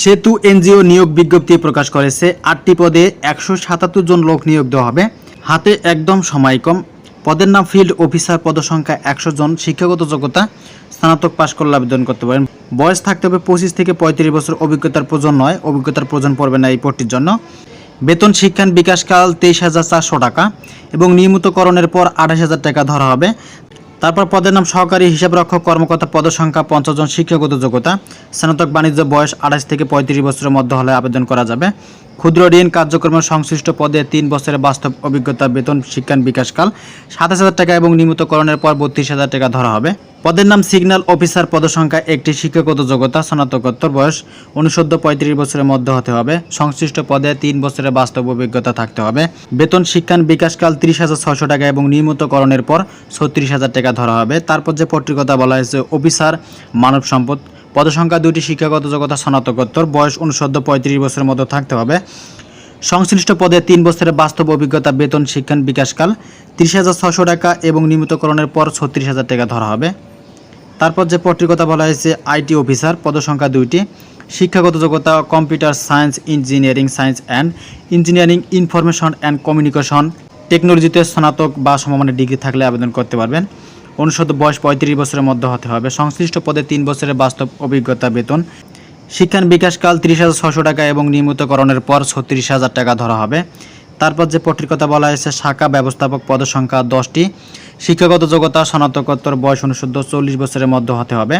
সেতু এনজিও নিয়োগ বিজ্ঞপ্তি প্রকাশ করেছে। আটটি পদে একশো সাতাত্তর জন লোক নিয়োগ দেওয়া হবে। হাতে একদম সময় কম। পদের নাম ফিল্ড অফিসার পদসংখ্যা একশো জন। শিক্ষাগত যোগ্যতা স্নাতক পাশ করলে আবেদন করতে পারেন। বয়স থাকতে হবে পঁচিশ থেকে পঁয়ত্রিশ বছর। অভিজ্ঞতার প্রয়োজন নয়। অভিজ্ঞতার প্রয়োজন পড়বে না এই পদটির জন্য। বেতন শিক্ষান বিকাশকাল তেইশ হাজার চারশো টাকা এবং নিয়মিতকরণের পর আঠাশ হাজার টাকা ধরা হবে। তারপর পদের নাম সহকারী হিসাবরক্ষক কর্মকর্তা পদসংখ্যা পঞ্চাশ জন শিক্ষাগত যোগ্যতা, স্নাতক বাণিজ্য বয়স আঠাশ থেকে পঁয়ত্রিশ বছরের মধ্যে হলে আবেদন করা যাবে। ক্ষুদ্র ঋণ কার্যক্রমের সংশ্লিষ্ট পদে তিন বছরের বাস্তব অভিজ্ঞতা বেতন শিক্ষান বিকাশকাল, সাতাশ হাজার টাকা এবং নিয়মিতকরণের পর বত্রিশ হাজার টাকা ধরা হবে। পদের নাম সিগন্যাল অফিসার, পদসংখ্যা একটি শিক্ষাগত যোগ্যতা, স্নাতকোত্তর বয়স অনুসদ্য পঁয়ত্রিশ বছরের মধ্যে হতে হবে। সংশ্লিষ্ট পদে তিন বছরের বাস্তব অভিজ্ঞতা থাকতে হবে। বেতন শিক্ষান বিকাশকাল তিরিশ হাজার ছশো টাকা এবং নিয়মিতকরণের পর ছত্রিশ হাজার টাকা ধরা হবে। তারপর যে পত্রিকতা বলা হয়েছে, অফিসার মানব সম্পদ। পদসংখ্যা দুইটি শিক্ষাগত যোগ্যতা স্নাতকোত্তর, বয়স অনুসদ্য পঁয়ত্রিশ বছরের মতো থাকতে হবে। সংশ্লিষ্ট পদে তিন বছরের বাস্তব অভিজ্ঞতা বেতন শিক্ষান বিকাশকাল, তিরিশ হাজার ছশো টাকা এবং নিয়মিতকরণের পর ছত্রিশ হাজার টাকা ধরা হবে। তারপর যে পদটির কথা বলা হয়েছে, আইটি অফিসার, পদসংখ্যা দুইটি, শিক্ষাগত যোগ্যতা, computer science, engineering science and engineering information and communication, টেকনোলজিতে স্নাতক বা সমমানের ডিগ্রি থাকলে আবেদন করতে পারবেন। অনুষদ বয়স পঁয়ত্রিশ বছরের মধ্যে হতে হবে। সংশ্লিষ্ট পদে তিন বছরের বাস্তব অভিজ্ঞতা বেতন। শিক্ষান বিকাশকাল তিরিশ হাজার ছশো টাকা এবং নিয়মিতকরণের পর ছত্রিশ হাজার টাকা ধরা হবে। তারপর যে পদটির কথা বলা হয়েছে, শাখা ব্যবস্থাপক পদসংখ্যা দশটি। শিক্ষাগত যোগ্যতা, স্নাতকোত্তর বয়স অনুশুদ্ধ চল্লিশ বছরের মধ্যে হতে হবে।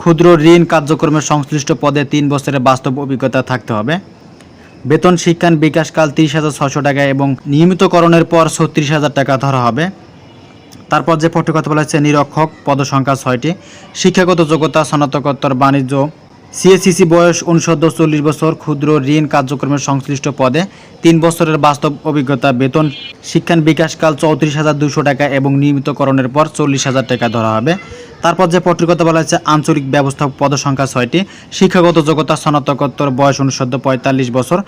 ক্ষুদ্র ঋণ কার্যক্রমের সংশ্লিষ্ট পদে তিন বছরের বাস্তব অভিজ্ঞতা থাকতে হবে। বেতন শিক্ষান বিকাশকাল তিরিশ হাজার ছশো টাকা এবং নিয়মিতকরণের পর ছত্রিশ হাজার টাকা ধরা হবে। তারপর যে পদটির কথা বলা হচ্ছে নিরক্ষক পদসংখ্যা ছয়টি। শিক্ষাগত যোগ্যতা, স্নাতকোত্তর, বাণিজ্য সিএসসিসি বয়স অনুসদ্য চল্লিশ বছর, ক্ষুদ্র ঋণ কার্যক্রমের সংশ্লিষ্ট পদে তিন বছরের বাস্তব অভিজ্ঞতা, বেতন, শিক্ষান বিকাশকাল চৌত্রিশ হাজার দুশো টাকা এবং নিয়মিতকরণের পর চল্লিশ হাজার টাকা ধরা হবে। তারপর যে পদটির কথা বলা হচ্ছে আঞ্চলিক ব্যবস্থা পদসংখ্যা ছয়টি। শিক্ষাগত যোগ্যতা, স্নাতকোত্তর, বয়স অনুসদ্য পঁয়তাল্লিশ বছর,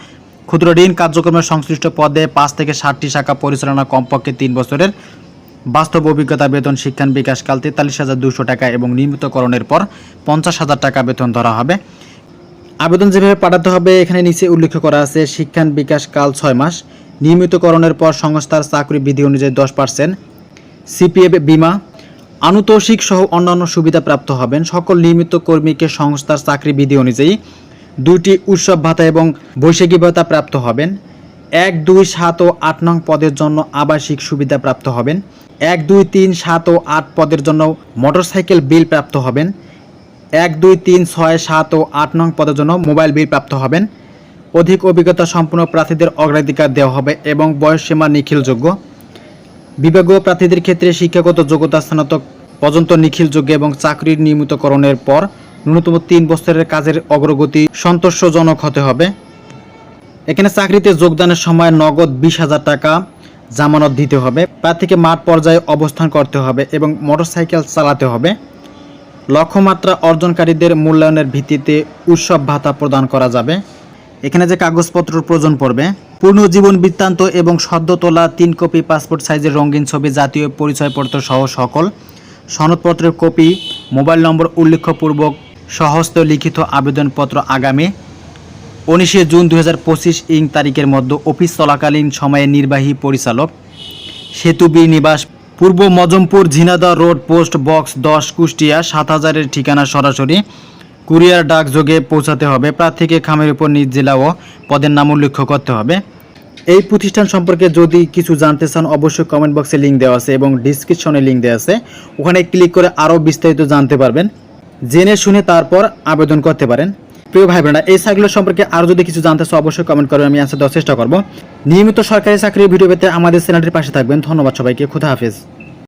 ক্ষুদ্র ঋণ কার্যক্রমের সংশ্লিষ্ট পদে পাঁচ থেকে ষাটটি শাখা পরিচালনা কমপক্ষে তিন বছরের। বাস্তব অভিজ্ঞতা বেতন শিক্ষান বিকাশকাল তেতাল্লিশ হাজার দুশো টাকা এবং নিয়মিতকরণের পর পঞ্চাশ হাজার টাকা বেতন ধরা হবে। আবেদন যেভাবে পাঠাতে হবে, এখানে নিচে উল্লেখ করা আছে, শিক্ষান বিকাশ কাল ছয় মাস, নিয়মিতকরণের পর সংস্থার চাকরি বিধি অনুযায়ী দশ পার্সেন্ট, সিপিএফ বিমা, আনুতোষিক সহ অন্যান্য সুবিধা প্রাপ্ত হবেন। সকল নিয়মিত কর্মীকে সংস্থার চাকরি বিধি অনুযায়ী দুটি উৎসব ভাতা এবং বৈশাখী ভাতা প্রাপ্ত হবেন। এক দুই সাত ও আট নং পদের জন্য আবাসিক সুবিধা প্রাপ্ত হবেন। এক দুই তিন সাত ও আট পদের জন্য মোটরসাইকেল বিল প্রাপ্ত হবেন। এক দুই তিন ছয় সাত ও আট নং পদের জন্য মোবাইল বিল প্রাপ্ত হবেন। অধিক অভিজ্ঞতা সম্পন্ন প্রার্থীদের অগ্রাধিকার দেওয়া হবে এবং বয়সসীমা নিখিলযোগ্য। বিভাগীয় প্রার্থীদের ক্ষেত্রে শিক্ষাগত যোগ্যতা স্নাতক পর্যন্ত নিখিলযোগ্য এবং চাকরির নিয়মিতকরণের পর ন্যূনতম তিন বছরের কাজের অগ্রগতি সন্তোষজনক হতে হবে। এখানে চাকরিতে যোগদানের সময় নগদ বিশ হাজার টাকা জামানত দিতে হবে। প্রার্থীকে মাঠ পর্যায়ে অবস্থান করতে হবে এবং মোটরসাইকেল চালাতে হবে। লক্ষ্যমাত্রা অর্জনকারীদের মূল্যায়নের ভিত্তিতে উৎসব ভাতা প্রদান করা যাবে। এখানে যে কাগজপত্র প্রয়োজন পড়বে। পূর্ণ জীবন বৃত্তান্ত এবং সদ্য তোলা তিন কপি পাসপোর্ট সাইজের রঙিন ছবি, জাতীয় পরিচয়পত্র সহ সকল সনদপত্রের কপি, মোবাইল নম্বর উল্লেখপূর্বক সহস্ত লিখিত আবেদনপত্র আগামী উনিশে জুন দু হাজার পঁচিশ ইং তারিখের মধ্যে অফিস চলাকালীন সময়ে নির্বাহী পরিচালক, সেতুবি নিবাস, পূর্ব Majampur Jhenaidah road post box দশ, কুষ্টিয়া সাত হাজারের ঠিকানা সরাসরি কুরিয়ার ডাক যোগে পৌঁছাতে হবে। প্রার্থীকে খামের উপর নিজ জেলা ও পদের নাম উল্লেখ করতে হবে। এই প্রতিষ্ঠান সম্পর্কে যদি কিছু জানতে চান, অবশ্যই কমেন্ট বক্সে লিঙ্ক দেওয়া আছে এবং ডিসক্রিপশনে লিঙ্ক দেওয়া আছে। ওখানে ক্লিক করে আরও বিস্তারিত জানতে পারবেন। জেনে শুনে তারপর আবেদন করতে পারেন। প্রিয় ভাই বোনেরা এই সাইটগুলো সম্পর্কে আরও যদি কিছু জানতে চাও, অবশ্যই কমেন্ট করবেন আমি অ্যান্সার দেওয়ার চেষ্টা করব। নিয়মিত সরকারি চাকরির ভিডিও পেতে আমাদের চ্যানেলটির পাশে থাকবেন। ধন্যবাদ সবাইকে। খুদা হাফেজ।